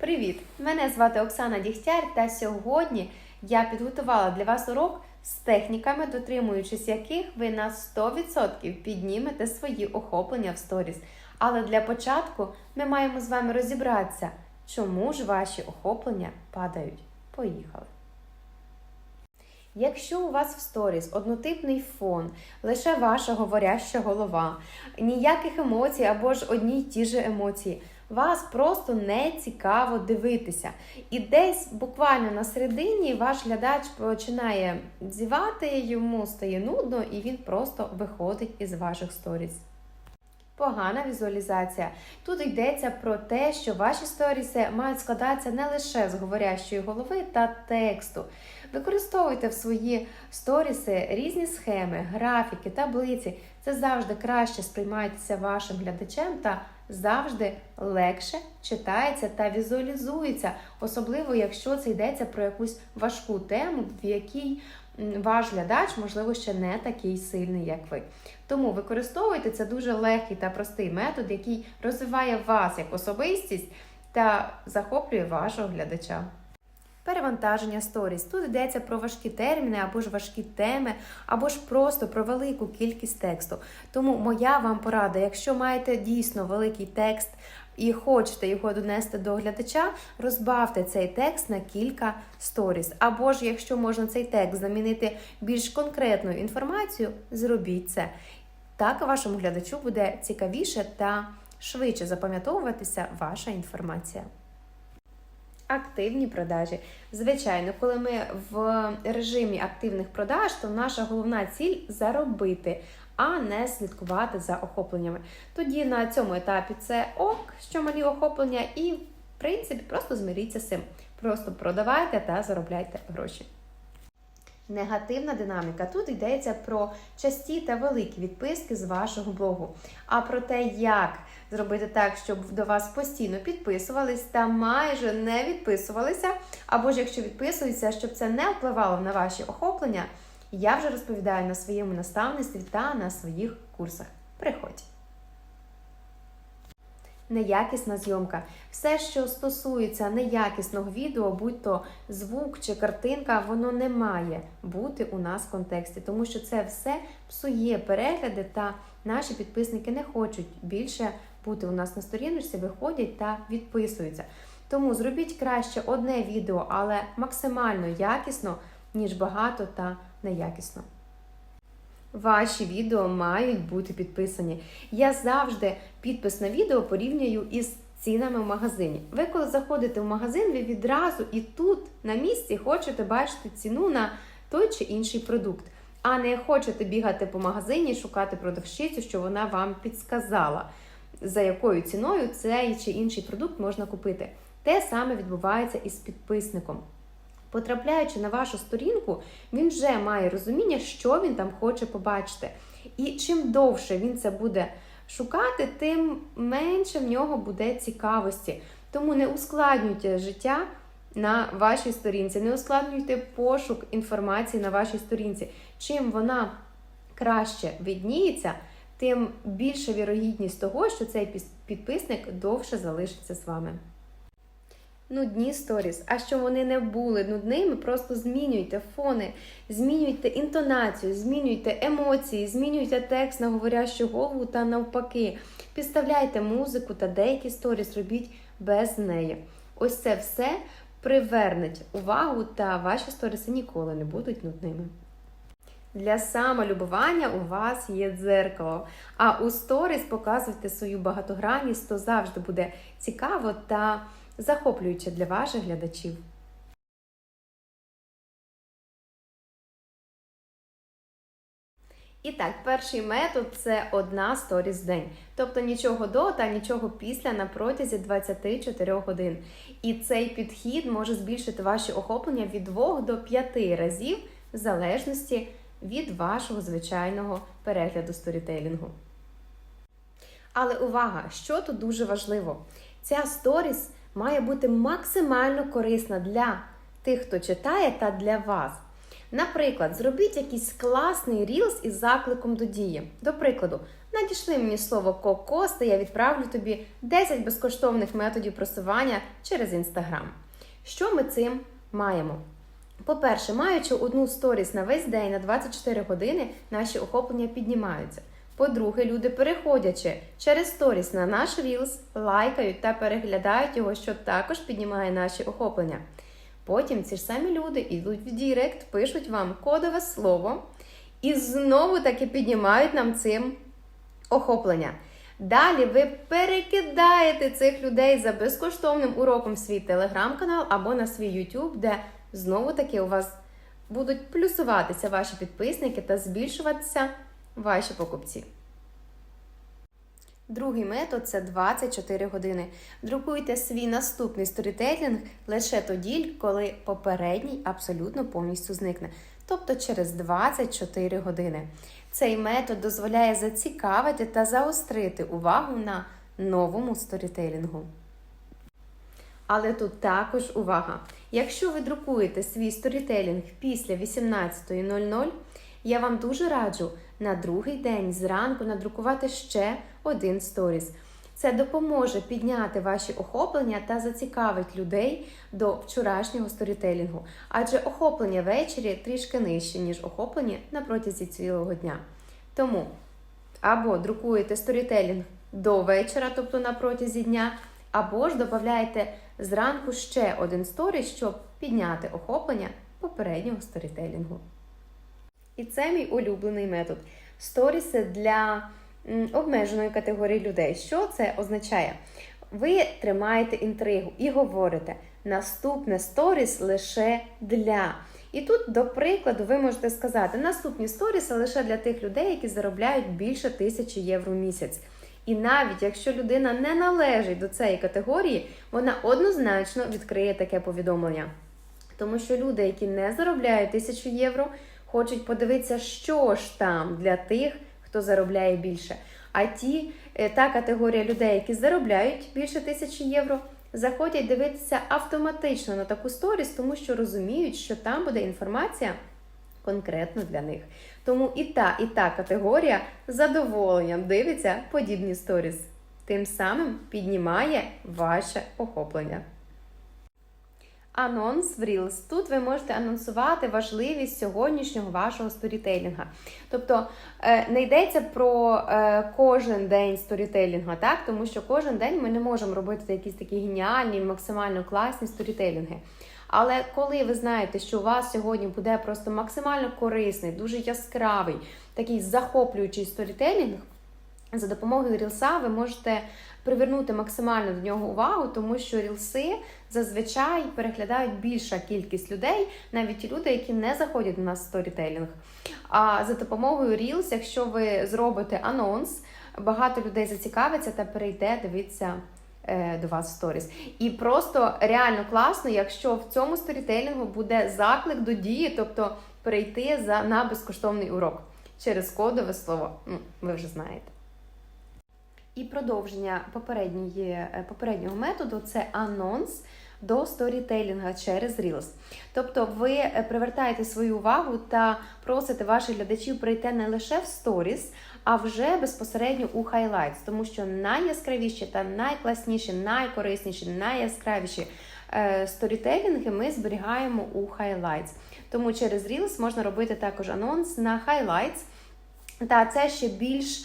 Привіт! Мене звати Оксана Дігтяр, та сьогодні я підготувала для вас урок з техніками, дотримуючись яких ви на 100% піднімете свої охоплення в сторіс. Але для початку ми маємо з вами розібратися, чому ж ваші охоплення падають. Поїхали! Якщо у вас в сторіс однотипний фон, лише ваша говоряща голова, ніяких емоцій або ж одні й ті ж емоції, вас просто не цікаво дивитися. І десь буквально на середині ваш глядач починає зівати, йому стає нудно, і він просто виходить із ваших сторіс. Погана візуалізація. Тут йдеться про те, що ваші сторіси мають складатися не лише з говорящої голови та тексту. Використовуйте в свої сторіси різні схеми, графіки, таблиці. Це завжди краще сприймається вашим глядачем та завжди легше читається та візуалізується, особливо якщо це йдеться про якусь важку тему, в якій ваш глядач, можливо, ще не такий сильний, як ви. Тому використовуйте це дуже легкий та простий метод, який розвиває вас як особистість та захоплює вашого глядача. Перевантаження сторіс. Тут йдеться про важкі терміни, або ж важкі теми, або ж просто про велику кількість тексту. Тому моя вам порада, якщо маєте дійсно великий текст і хочете його донести до глядача, розбавте цей текст на кілька сторіс. Або ж, якщо можна цей текст замінити більш конкретною інформацією, зробіть це. Так вашому глядачу буде цікавіше та швидше запам'ятовуватися ваша інформація. Активні продажі. Звичайно, коли ми в режимі активних продаж, то наша головна ціль заробити, а не слідкувати за охопленнями. Тоді на цьому етапі це ок, що малі охоплення, і в принципі просто змиріться з цим. Просто продавайте та заробляйте гроші. Негативна динаміка. Тут йдеться про часті та великі відписки з вашого блогу. А про те, як зробити так, щоб до вас постійно підписувались та майже не відписувалися, або ж якщо відписуються, щоб це не впливало на ваші охоплення, я вже розповідаю на своєму наставництві та на своїх курсах. Приходь! Неякісна зйомка. Все, що стосується неякісного відео, будь то звук чи картинка, воно не має бути у нас в контексті, тому що це все псує перегляди, та наші підписники не хочуть більше бути у нас на сторіночці, виходять та відписуються. Тому зробіть краще одне відео, але максимально якісно, ніж багато та неякісно. Ваші відео мають бути підписані. Я завжди підпис на відео порівнюю із цінами в магазині. Ви, коли заходите в магазин, ви відразу і тут на місці хочете бачити ціну на той чи інший продукт, а не хочете бігати по магазині, шукати продавщицю, що вона вам підсказала, за якою ціною цей чи інший продукт можна купити. Те саме відбувається із підписником. Потрапляючи на вашу сторінку, він вже має розуміння, що він там хоче побачити. І чим довше він це буде шукати, тим менше в нього буде цікавості. Тому не ускладнюйте життя на вашій сторінці, не ускладнюйте пошук інформації на вашій сторінці. Чим вона краще відніється, тим більша вірогідність того, що цей підписник довше залишиться з вами нудні сторіс, а що вони не були нудними, просто змінюйте фони, змінюйте інтонацію, змінюйте емоції, змінюйте текст на говорящу голову та навпаки. Підставляйте музику та деякі сторіс робіть без неї. Ось це все привернеть увагу, та ваші сторіси ніколи не будуть нудними. Для самолюбування у вас є дзеркало. А у сторіс показувати свою багатогранність, то завжди буде цікаво та захоплююче для ваших глядачів. І так, перший метод це одна сторіс в день. Тобто нічого до та нічого після на протязі 24 годин. І цей підхід може збільшити ваші охоплення від 2 до 5 разів в залежності від вашого звичайного перегляду сторітелінгу. Але увага, що тут дуже важливо! Ця сторіс має бути максимально корисна для тих, хто читає, та для вас. Наприклад, зробіть якийсь класний рілс із закликом до дії. До прикладу, надійшли мені слово кокос, та я відправлю тобі 10 безкоштовних методів просування через інстаграм. Що ми цим маємо? По-перше, маючи одну сторіс на весь день на 24 години, наші охоплення піднімаються. По-друге, люди, переходячи через сторіс на наш Reels, лайкають та переглядають його, що також піднімає наші охоплення. Потім ці ж самі люди йдуть в Дірект, пишуть вам кодове слово і знову таки піднімають нам цим охоплення. Далі ви перекидаєте цих людей за безкоштовним уроком в свій телеграм-канал або на свій YouTube, де знову таки у вас будуть плюсуватися ваші підписники та збільшуватися ваші покупці. Другий метод це 24 години. Друкуйте свій наступний сторітелінг лише тоді, коли попередній абсолютно повністю зникне, тобто через 24 години. Цей метод дозволяє зацікавити та заострити увагу на новому сторітелінгу. Але тут також увага! Якщо ви друкуєте свій сторітелінг після 18.00, я вам дуже раджу на другий день зранку надрукувати ще один сторіс. Це допоможе підняти ваші охоплення та зацікавить людей до вчорашнього сторітелінгу, адже охоплення ввечері трішки нижче, ніж охоплення на протязі цілого дня. Тому або друкуєте сторітелінг до вечора, тобто на протязі дня, або ж додаєте зранку ще один сторіс, щоб підняти охоплення попереднього сторітелінгу. І це мій улюблений метод. Сторіси для обмеженої категорії людей. Що це означає? Ви тримаєте інтригу і говорите наступне сторіс лише для. І тут, до прикладу, ви можете сказати, наступні сторіси лише для тих людей, які заробляють більше тисячі євро в місяць. І навіть якщо людина не належить до цієї категорії, вона однозначно відкриє таке повідомлення. Тому що люди, які не заробляють тисячу євро, хочуть подивитися, що ж там для тих, хто заробляє більше. А ті, е, та категорія людей, які заробляють більше тисячі євро, заходять дивитися автоматично на таку сторіс, тому що розуміють, що там буде інформація конкретно для них. Тому і та, і та категорія задоволенням дивиться подібні сторіс. Тим самим піднімає ваше охоплення. Анонс в Reels. Тут ви можете анонсувати важливість сьогоднішнього вашого сторітелінга. Тобто е, не йдеться про е, кожен день сторітелінга, так? тому що кожен день ми не можемо робити якісь такі геніальні, максимально класні сторітелінги. Але коли ви знаєте, що у вас сьогодні буде просто максимально корисний, дуже яскравий, такий захоплюючий сторітелінг, за допомогою рілса ви можете привернути максимально до нього увагу, тому що рілси зазвичай переглядають більша кількість людей, навіть ті люди, які не заходять на нас в сторітелінг. А за допомогою Reels, якщо ви зробите анонс, багато людей зацікавиться та перейде дивитися е, до вас в сторіс. І просто реально класно, якщо в цьому сторітелінгу буде заклик до дії, тобто перейти за на безкоштовний урок через кодове слово. Ну, ви вже знаєте. І продовження попередньої, е, попереднього методу це анонс до сторітелінга через Reels. Тобто ви е, привертаєте свою увагу та просите ваших глядачів прийти не лише в сторіс, а вже безпосередньо у Highlights, тому що найяскравіші та найкласніші, найкорисніші, найяскравіші е, сторітелінги ми зберігаємо у Highlights. Тому через Reels можна робити також анонс на Highlights. Та це ще більш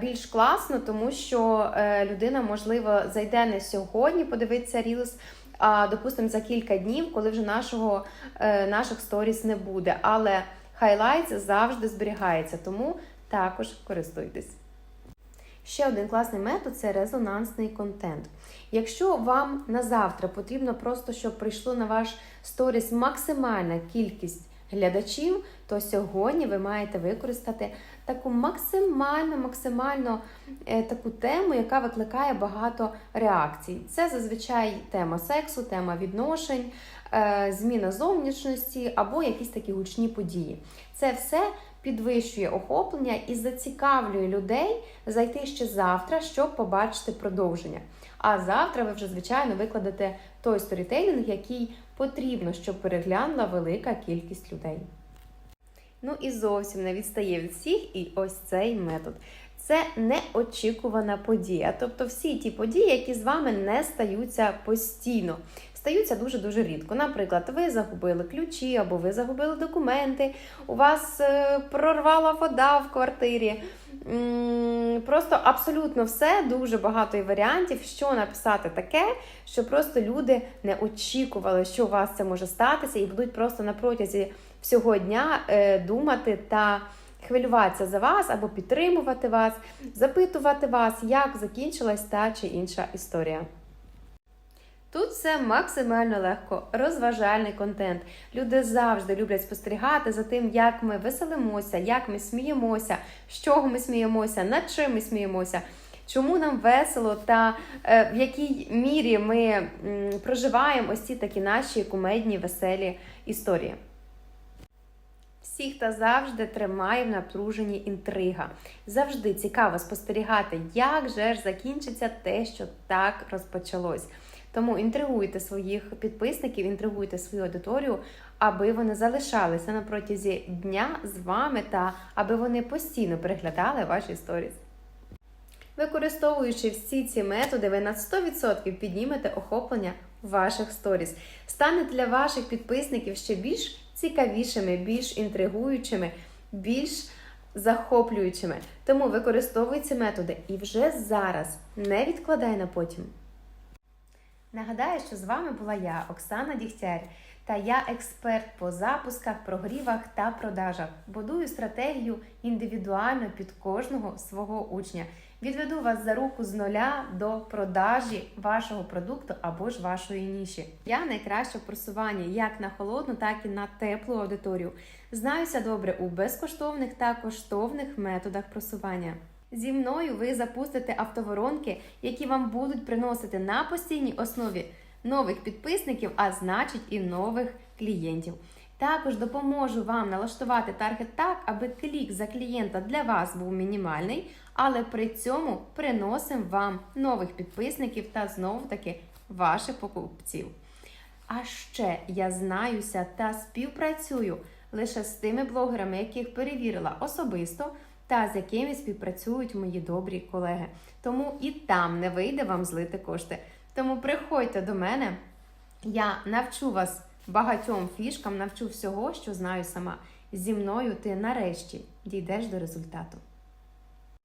більш класно, тому що е, людина, можливо, зайде не сьогодні, подивитися Reels, а допустимо за кілька днів, коли вже нашого, е, наших сторіс не буде. Але highlights завжди зберігається, тому також користуйтесь. Ще один класний метод це резонансний контент. Якщо вам на завтра потрібно просто, щоб прийшло на ваш сторіс максимальна кількість глядачів, то сьогодні ви маєте використати таку максимально максимально е, таку тему, яка викликає багато реакцій. Це зазвичай тема сексу, тема відношень, е, зміна зовнішності або якісь такі гучні події. Це все підвищує охоплення і зацікавлює людей зайти ще завтра, щоб побачити продовження. А завтра ви вже, звичайно, викладете той сторітейлінг, який потрібно, щоб переглянула велика кількість людей. Ну і зовсім не відстає від всіх. І ось цей метод. Це неочікувана подія. Тобто всі ті події, які з вами не стаються постійно, стаються дуже-дуже рідко. Наприклад, ви загубили ключі або ви загубили документи, у вас е, прорвала вода в квартирі. Просто абсолютно все, дуже багато і варіантів, що написати таке, що просто люди не очікували, що у вас це може статися, і будуть просто на протязі всього дня е, думати та хвилюватися за вас або підтримувати вас, запитувати вас, як закінчилась та чи інша історія. Тут все максимально легко, розважальний контент. Люди завжди люблять спостерігати за тим, як ми веселимося, як ми сміємося, з чого ми сміємося, над чим ми сміємося, чому нам весело та е, в якій мірі ми м, проживаємо ось ці такі наші кумедні, веселі історії. Всіх та завжди тримає в напруженні інтрига. Завжди цікаво спостерігати, як же ж закінчиться те, що так розпочалось. Тому інтригуйте своїх підписників, інтригуйте свою аудиторію, аби вони залишалися на протязі дня з вами та аби вони постійно переглядали ваші сторіс. Використовуючи всі ці методи, ви на 100% піднімете охоплення ваших сторіс. Стане для ваших підписників ще більш цікавішими, більш інтригуючими, більш захоплюючими. Тому використовуй ці методи і вже зараз не відкладай на потім. Нагадаю, що з вами була я, Оксана Дігтяр, та я експерт по запусках, прогрівах та продажах. Будую стратегію індивідуально під кожного свого учня. Відведу вас за руку з нуля до продажі вашого продукту або ж вашої ніші. Я найкраще в просуванні як на холодну, так і на теплу аудиторію. Знаюся добре у безкоштовних та коштовних методах просування. Зі мною ви запустите автоворонки, які вам будуть приносити на постійній основі нових підписників, а значить і нових клієнтів. Також допоможу вам налаштувати таргет так, аби клік за клієнта для вас був мінімальний, але при цьому приносимо вам нових підписників та знову таки ваших покупців. А ще я знаюся та співпрацюю лише з тими блогерами, яких перевірила особисто, та з якими співпрацюють мої добрі колеги. Тому і там не вийде вам злити кошти. Тому приходьте до мене, я навчу вас багатьом фішкам, навчу всього, що знаю сама. Зі мною ти нарешті дійдеш до результату.